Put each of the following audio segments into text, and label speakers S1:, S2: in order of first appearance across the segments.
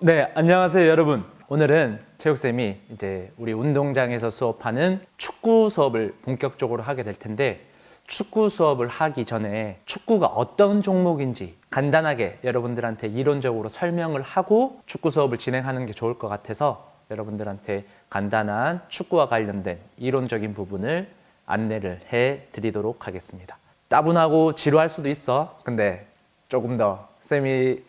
S1: 네, 안녕하세요, 여러분. 오늘은 체육쌤이 이제 우리 운동장에서 수업하는 축구 수업을 본격적으로 하게 될 텐데, 축구 수업을 하기 전에 축구가 어떤 종목인지 간단하게 여러분들한테 이론적으로 설명을 하고 축구 수업을 진행하는 게 좋을 것 같아서 여러분들한테 간단한 축구와 관련된 이론적인 부분을 안내를 해 드리도록 하겠습니다. 따분하고 지루할 수도 있어. 근데 조금 더 쌤이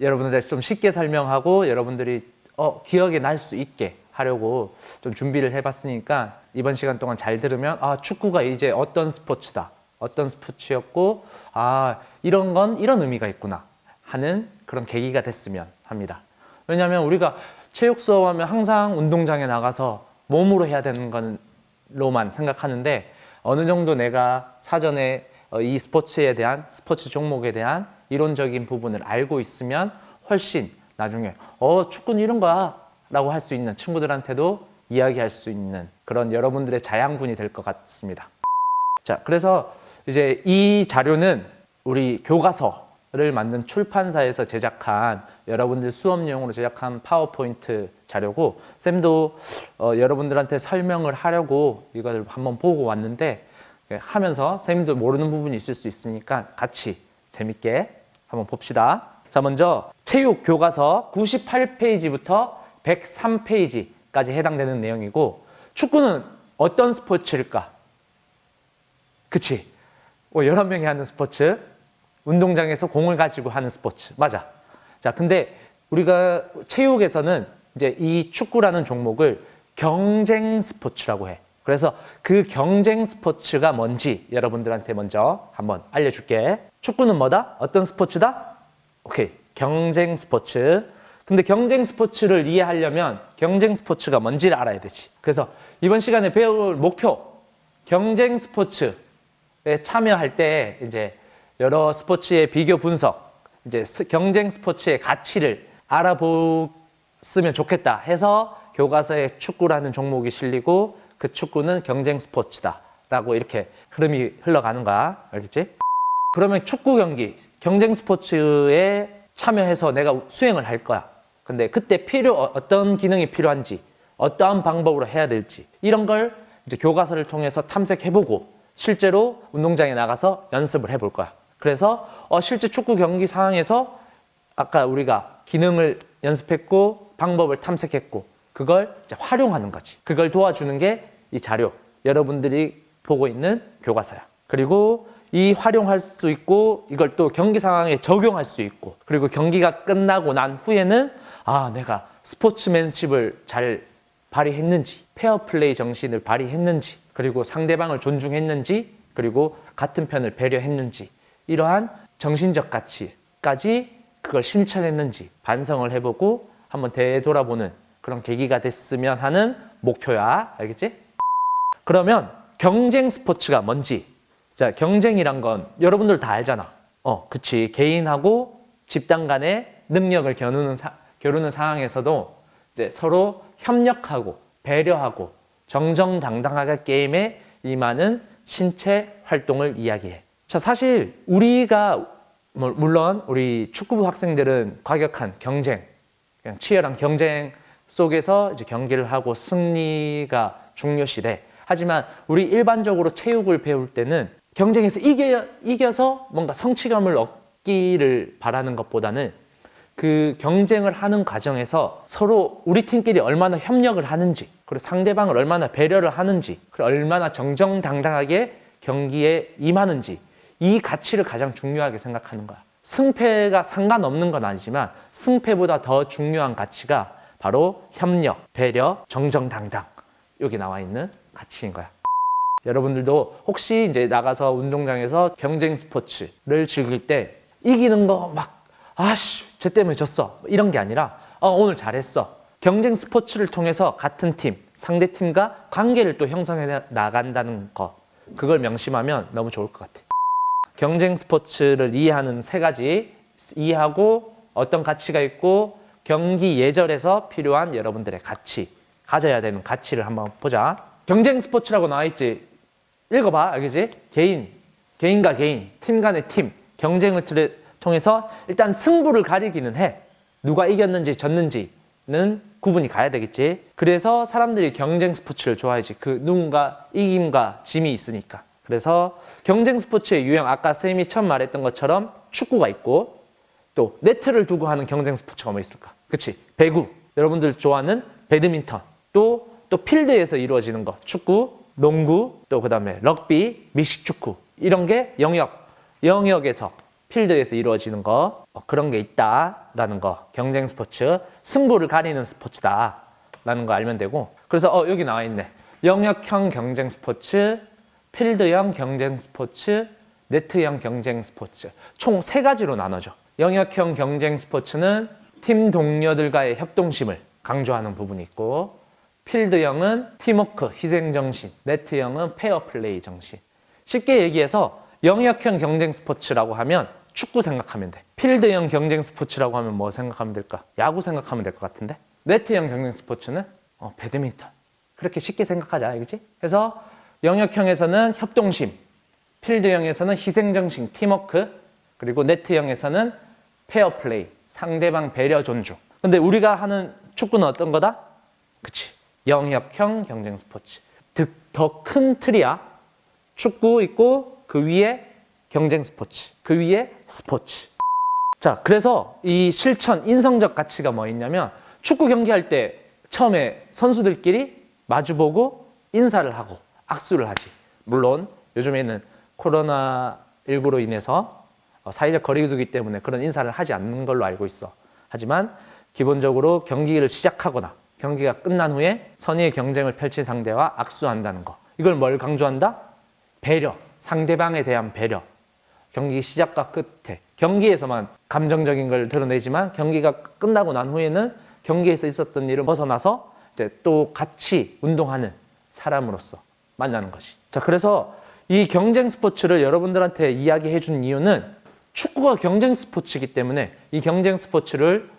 S1: 여러분들 좀 쉽게 설명하고 여러분들이 어, 기억에 날 수 있게 하려고 좀 준비를 해봤으니까 이번 시간 동안 잘 들으면 아 축구가 이제 어떤 스포츠다 어떤 스포츠였고 아 이런 건 이런 의미가 있구나 하는 그런 계기가 됐으면 합니다. 왜냐하면 우리가 체육 수업하면 항상 운동장에 나가서 몸으로 해야 되는 건로만 생각하는데 어느 정도 내가 사전에 어, 이 스포츠에 대한 스포츠 종목에 대한 이론적인 부분을 알고 있으면 훨씬 나중에 어 축구는 이런 거야 라고 할 수 있는 친구들한테도 이야기할 수 있는 그런 여러분들의 자양분이 될 것 같습니다. 자, 그래서 이제 이 자료는 우리 교과서를 만든 출판사에서 제작한 여러분들 수업용으로 제작한 파워포인트 자료고 쌤도 어, 여러분들한테 설명을 하려고 이걸 한번 보고 왔는데 예, 하면서 쌤도 모르는 부분이 있을 수 있으니까 같이 재밌게 한번 봅시다. 자, 먼저 체육 교과서 98페이지부터 103페이지까지 해당되는 내용이고 축구는 어떤 스포츠일까? 그치? 뭐 11명이 하는 스포츠, 운동장에서 공을 가지고 하는 스포츠. 맞아. 자, 근데 우리가 체육에서는 이제 이 축구라는 종목을 경쟁 스포츠라고 해. 그래서 그 경쟁 스포츠가 뭔지 여러분들한테 먼저 한번 알려줄게. 축구는 뭐다? 어떤 스포츠다? 오케이. 경쟁 스포츠. 근데 경쟁 스포츠를 이해하려면 경쟁 스포츠가 뭔지를 알아야 되지. 그래서 이번 시간에 배울 목표, 경쟁 스포츠에 참여할 때 이제 여러 스포츠의 비교 분석, 이제 스- 경쟁 스포츠의 가치를 알아보으면 좋겠다 해서 교과서에 축구라는 종목이 실리고 그 축구는 경쟁 스포츠다 라고 이렇게 흐름이 흘러가는 거야. 알겠지? 그러면 축구 경기, 경쟁 스포츠에 참여해서 내가 수행을 할 거야. 근데 그때 필요, 어- 어떤 기능이 필요한지, 어떠한 방법으로 해야 될지, 이런 걸 이제 교과서를 통해서 탐색해보고 실제로 운동장에 나가서 연습을 해볼 거야. 그래서 어, 실제 축구 경기 상황에서 아까 우리가 기능을 연습했고 방법을 탐색했고 그걸 이제 활용하는 거지. 그걸 도와주는 게 이 자료. 여러분들이 보고 있는 교과서야. 그리고 이 활용할 수 있고 이걸 또 경기 상황에 적용할 수 있고 그리고 경기가 끝나고 난 후에는 아 내가 스포츠맨십을 잘 발휘했는지 페어플레이 정신을 발휘했는지 그리고 상대방을 존중했는지 그리고 같은 편을 배려했는지 이러한 정신적 가치까지 그걸 실천했는지 반성을 해보고 한번 되돌아보는 그런 계기가 됐으면 하는 목표야 알겠지? 그러면 경쟁 스포츠가 뭔지. 자 경쟁이란 건 여러분들 다 알잖아. 어 그치. 개인하고 집단 간의 능력을 겨누는 사, 겨루는 상황에서도 이제 서로 협력하고 배려하고 정정당당하게 게임에 임하는 신체 활동을 이야기해. 자 사실 우리가 뭐, 물론 우리 축구부 학생들은 과격한 경쟁 그냥 치열한 경쟁 속에서 이제 경기를 하고 승리가 중요시돼. 하지만 우리 일반적으로 체육을 배울 때는 경쟁에서 이겨, 이겨서 뭔가 성취감을 얻기를 바라는 것보다는 그 경쟁을 하는 과정에서 서로 우리 팀끼리 얼마나 협력을 하는지, 그리고 상대방을 얼마나 배려를 하는지, 그리고 얼마나 정정당당하게 경기에 임하는지, 이 가치를 가장 중요하게 생각하는 거야. 승패가 상관없는 건 아니지만 승패보다 더 중요한 가치가 바로 협력, 배려, 정정당당 여기 나와 있는 가치인 거야. 여러분들도 혹시 이제 나가서 운동장에서 경쟁 스포츠를 즐길 때 이기는 거 막 아씨 쟤 때문에 졌어 이런 게 아니라 어, 오늘 잘했어 경쟁 스포츠를 통해서 같은 팀 상대 팀과 관계를 또 형성해 나간다는 거 그걸 명심하면 너무 좋을 것 같아. 경쟁 스포츠를 이해하는 세 가지 이해하고 어떤 가치가 있고 경기 예절에서 필요한 여러분들의 가치 가져야 되는 가치를 한번 보자. 경쟁 스포츠라고 나와 있지. 읽어봐, 알겠지? 개인, 개인과 개인, 팀 간의 팀 경쟁을 통해서 일단 승부를 가리기는 해. 누가 이겼는지 졌는지는 구분이 가야 되겠지. 그래서 사람들이 경쟁 스포츠를 좋아하지. 그 누군가 이김과 짐이 있으니까. 그래서 경쟁 스포츠의 유형 아까 쌤이 처음 말했던 것처럼 축구가 있고 또 네트를 두고 하는 경쟁 스포츠가 뭐 있을까? 그치? 배구. 여러분들 좋아하는 배드민턴. 또, 또 필드에서 이루어지는 거. 축구, 농구, 또 그 다음에 럭비, 미식축구. 이런 게 영역, 영역에서 필드에서 이루어지는 거. 어, 그런 게 있다라는 거. 경쟁 스포츠. 승부를 가리는 스포츠다라는 거 알면 되고. 그래서 어, 여기 나와 있네. 영역형 경쟁 스포츠, 필드형 경쟁 스포츠, 네트형 경쟁 스포츠 총 세 가지로 나눠져. 영역형 경쟁 스포츠는 팀 동료들과의 협동심을 강조하는 부분이 있고 필드형은 팀워크, 희생 정신, 네트형은 페어 플레이 정신. 쉽게 얘기해서 영역형 경쟁 스포츠라고 하면 축구 생각하면 돼. 필드형 경쟁 스포츠라고 하면 뭐 생각하면 될까? 야구 생각하면 될 것 같은데. 네트형 경쟁 스포츠는 어, 배드민턴. 그렇게 쉽게 생각하자, 알겠지? 그래서 영역형에서는 협동심, 필드형에서는 희생정신, 팀워크, 그리고 네트형에서는 페어플레이, 상대방 배려 존중. 근데 우리가 하는 축구는 어떤 거다? 그치. 영역형 경쟁 스포츠. 더 큰 틀이야. 축구 있고 그 위에 경쟁 스포츠. 그 위에 스포츠. 자, 그래서 이 실천, 인성적 가치가 뭐 있냐면 축구 경기할 때 처음에 선수들끼리 마주보고 인사를 하고 악수를 하지. 물론 요즘에는 코로나19로 인해서 어, 사회적 거리두기 때문에 그런 인사를 하지 않는 걸로 알고 있어. 하지만 기본적으로 경기를 시작하거나 경기가 끝난 후에 선의의 경쟁을 펼친 상대와 악수한다는 거. 이걸 뭘 강조한다? 배려. 상대방에 대한 배려. 경기 시작과 끝에 경기에서만 감정적인 걸 드러내지만 경기가 끝나고 난 후에는 경기에서 있었던 일을 벗어나서 이제 또 같이 운동하는 사람으로서 만나는 것이. 자, 그래서 이 경쟁 스포츠를 여러분들한테 이야기해 준 이유는 축구가 경쟁 스포츠이기 때문에 이 경쟁 스포츠를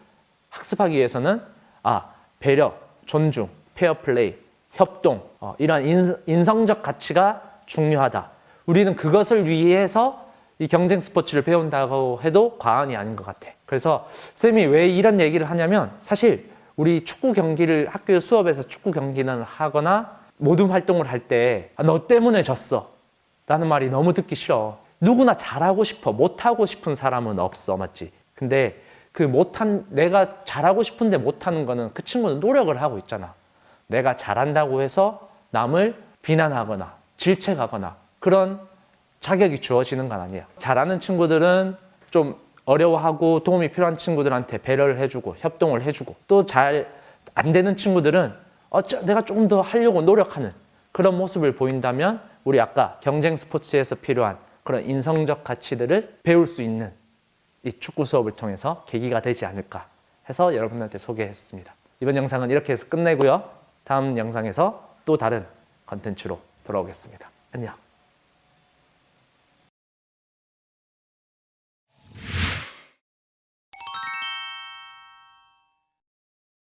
S1: 학습하기 위해서는 아, 배려, 존중, 페어플레이, 협동, 어, 이러한 인, 인성적 가치가 중요하다. 우리는 그것을 위해서 이 경쟁 스포츠를 배운다고 해도 과언이 아닌 것 같아. 그래서 쌤이 왜 이런 얘기를 하냐면 사실 우리 축구 경기를 학교 수업에서 축구 경기는 하거나 모둠 활동을 할 때 너 때문에 졌어. 라는 말이 너무 듣기 싫어. 누구나 잘하고 싶어. 못하고 싶은 사람은 없어. 맞지? 근데 그 못한, 내가 잘하고 싶은데 못하는 거는 그 친구는 노력을 하고 있잖아. 내가 잘한다고 해서 남을 비난하거나 질책하거나 그런 자격이 주어지는 건 아니야. 잘하는 친구들은 좀 어려워하고 도움이 필요한 친구들한테 배려를 해주고 협동을 해주고 또 잘 안 되는 친구들은 어쩌, 내가 조금 더 하려고 노력하는 그런 모습을 보인다면 우리 아까 경쟁 스포츠에서 필요한 그런 인성적 가치들을 배울 수 있는 이 축구 수업을 통해서 계기가 되지 않을까 해서 여러분한테 소개했습니다. 이번 영상은 이렇게 해서 끝내고요. 다음 영상에서 또 다른 컨텐츠로 돌아오겠습니다. 안녕.